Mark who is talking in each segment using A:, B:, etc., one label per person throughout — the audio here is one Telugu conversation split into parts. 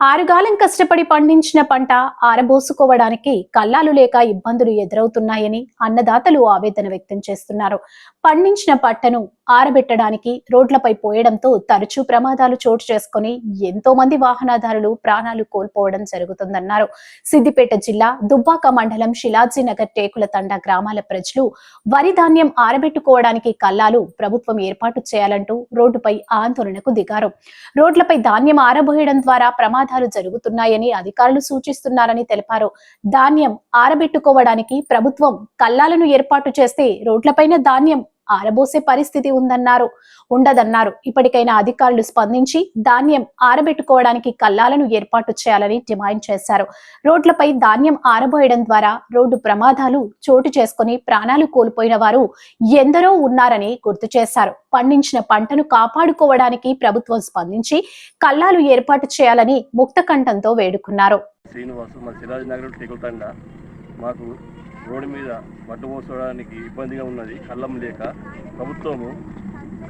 A: ఆరుగాలం కష్టపడి పండించిన పంట ఆరబోసుకోవడానికి కల్లాలు లేక ఇబ్బందులు ఎదురవుతున్నాయని అన్నదాతలు ఆవేదన వ్యక్తం చేస్తున్నారు. పండించిన పంటను ఆరబెట్టడానికి రోడ్లపై పోయడంతో తరచూ ప్రమాదాలు చోటు చేసుకుని ఎంతో మంది వాహనదారులు ప్రాణాలు కోల్పోవడం జరుగుతుందన్నారు. సిద్దిపేట జిల్లా దుబ్బాక మండలం శిలాజీనగర్ టేకుల తండ గ్రామాల ప్రజలు వరి ధాన్యం ఆరబెట్టుకోవడానికి కల్లాలు ప్రభుత్వం ఏర్పాటు చేయాలంటూ రోడ్డుపై ఆందోళనకు దిగారు. రోడ్లపై ధాన్యం ఆరబోయడం ద్వారా ప్రమాదాలు జరుగుతున్నాయని అధికారులు సూచిస్తున్నారని తెలిపారు. ధాన్యం ఆరబెట్టుకోవడానికి ప్రభుత్వం కల్లాలను ఏర్పాటు చేస్తే రోడ్లపైన ధాన్యం ఆరబోసే పరిస్థితి ఉందన్నారు. ఉండదన్నారు. ఇప్పటికైనా అధికారులు స్పందించి ధాన్యం ఆరబెట్టుకోవడానికి కల్లాలను ఏర్పాటు చేయాలని డిమాండ్ చేశారు. రోడ్లపై ధాన్యం ఆరబోయడం ద్వారా రోడ్డు ప్రమాదాలు చోటు చేసుకుని ప్రాణాలు కోల్పోయిన వారు ఎందరో ఉన్నారని గుర్తు చేశారు. పండించిన పంటను కాపాడుకోవడానికి ప్రభుత్వం స్పందించి కల్లాలు ఏర్పాటు చేయాలని ముక్తకంఠంతో వేడుకున్నారు.
B: శ్రీనివాసు మన సిరాజ్ నగర్ మాకు రోడ్డు మీద మట్టు పోసుకోవడానికి ఇబ్బందిగా ఉన్నది. కళ్ళం లేక ప్రభుత్వము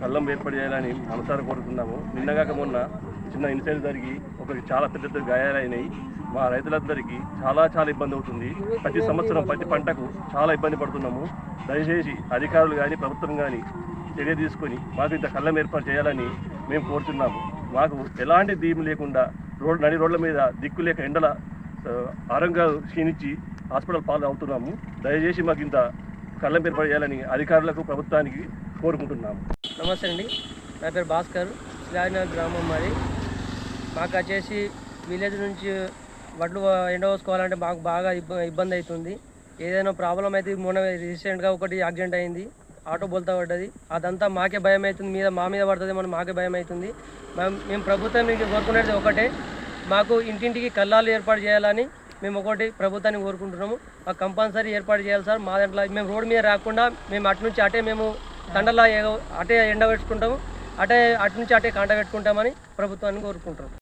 B: కళ్ళం ఏర్పాటు చేయాలని మనసారా కోరుతున్నాము నిన్నగాక మొన్న చిన్న ఇన్సిడెంట్ జరిగి ఒకరికి చాలా పెద్ద పెద్ద గాయాలైనాయి. మా రైతులందరికీ చాలా చాలా ఇబ్బంది అవుతుంది. ప్రతి సంవత్సరం ప్రతి పంటకు చాలా ఇబ్బంది పడుతున్నాము. దయచేసి అధికారులు కానీ ప్రభుత్వం కానీ చర్య తీసుకొని మాకు ఇంత కళ్ళం ఏర్పాటు చేయాలని మేము కోరుతున్నాము. మాకు ఎలాంటి దీపం లేకుండా రోడ్ నడి రోడ్ల మీద దిక్కు లేక ఎండల ఆరంగా క్షీణించి హాస్పిటల్ పాలు అవుతున్నాము దయచేసి మాకు ఇంత కళ్ళం ఏర్పాటు చేయాలని అధికారులకు ప్రభుత్వానికి కోరుకుంటున్నాము.
C: నమస్తే అండి. నా పేరు భాస్కర్. శిలాజనగర్ గ్రామం మరి మాకు వచ్చేసి విలేజ్ నుంచి వడ్లు ఎండవోసుకోవాలంటే మాకు బాగా ఇబ్బంది అవుతుంది. ఏదైనా ప్రాబ్లం అయితే మొన్న రీసెంట్గా ఒకటి యాక్సిడెంట్ అయింది. ఆటో బోల్తా పడ్డది. అదంతా మాకే భయం అవుతుంది మీద మా మీద పడుతుంది మనం మాకే భయం అవుతుంది మేము మేము ప్రభుత్వం మీకు కోరుకునేది ఒకటే. మాకు ఇంటింటికి కల్లాలు ఏర్పాటు చేయాలని మేము ఒకటి ప్రభుత్వాన్ని కోరుకుంటున్నాము. మాకు కంపల్సరీ ఏర్పాటు చేయాలి సార్. మా దాంట్లో మేము రోడ్డు మీద రాకుండా మేము అటు నుంచి అటే మేము దండలా అటే ఎండబెట్టుకుంటాము. అటే అటు నుంచి అటే కంట పెట్టుకుంటామని ప్రభుత్వాన్ని కోరుకుంటున్నాం